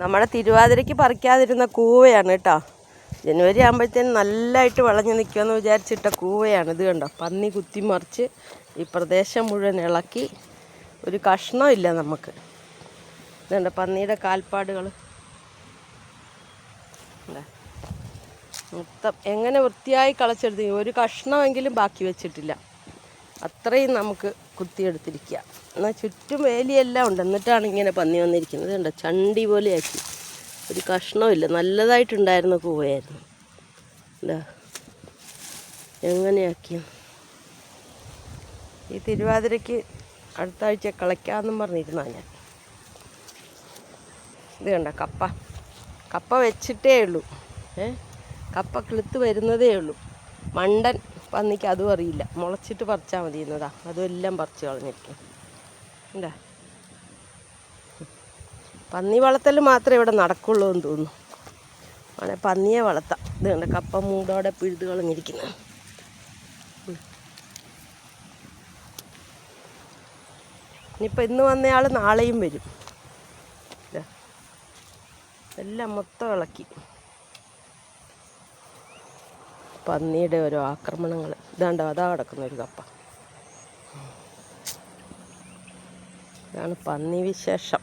നമ്മുടെ തിരുവാതിരയ്ക്ക് പറിക്കാതിരുന്ന കൂവയാണ് കേട്ടോ. ജനുവരി ആകുമ്പോഴത്തേനും നല്ലതായിട്ട് വിളഞ്ഞു നിൽക്കുമെന്ന് വിചാരിച്ചിട്ട കൂവയാണ് ഇത് കണ്ടോ. പന്നി കുത്തിമറിച്ച് ഈ പ്രദേശം മുഴുവൻ ഇളക്കി. ഒരു കഷ്ണമില്ല നമുക്ക്. ഇതുണ്ട് പന്നിയുടെ കാൽപ്പാടുകൾ മൊത്തം എങ്ങനെ വൃത്തിയായി കളച്ചെടുത്തെങ്കിൽ ഒരു കഷ്ണമെങ്കിലും ബാക്കി വെച്ചിട്ടില്ല. അത്രയും നമുക്ക് കുത്തിയെടുത്തിരിക്കുക. എന്നാൽ ചുറ്റും വേലിയെല്ലാം ഉണ്ട്. എന്നിട്ടാണ് ഇങ്ങനെ പന്നി വന്നിരിക്കുന്നത്. കണ്ടോ? ചണ്ടി പോലെയാക്കി. ഒരു കഷ്ണമില്ല നല്ലതായിട്ടുണ്ടായിരുന്ന കൂവയായിരുന്നു എന്താ എങ്ങനെയാക്കി ഈ തിരുവാതിരയ്ക്ക് അടുത്ത ആഴ്ച കളയ്ക്കാമെന്നും പറഞ്ഞിരുന്നാ ഞാൻ. ഇത് കണ്ട? കപ്പ. കപ്പ വെച്ചിട്ടേ ഉള്ളൂ. ഏ? കപ്പ കിളുത്ത് വരുന്നതേ ഉള്ളൂ. മണ്ടൻ പന്നിക്ക് അതും അറിയില്ല. മുളച്ചിട്ട് പറിച്ചാൽ മതി എന്നതാ അതും എല്ലാം പറിച്ച് കളഞ്ഞിരിക്കും. എന്താ പന്നി വളർത്തൽ മാത്രമേ ഇവിടെ നടക്കുള്ളൂ എന്ന് തോന്നുന്നു. ആണെ പന്നിയെ വളർത്താം. ഇത് കണ്ട? കപ്പ മൂടോടെ പിഴുത് കളഞ്ഞിരിക്കുന്നത് ഇനിയിപ്പോൾ ഇന്ന് വന്നയാൾ നാളെയും വരും. എല്ലാം മൊത്തം ഇളക്കി. പന്നിയുടെ ഓരോ ആക്രമണങ്ങൾ ഇതാണ്ട് അതാ കിടക്കുന്ന ഒരു കപ്പ. ഇതാണ് പന്നി വിശേഷം.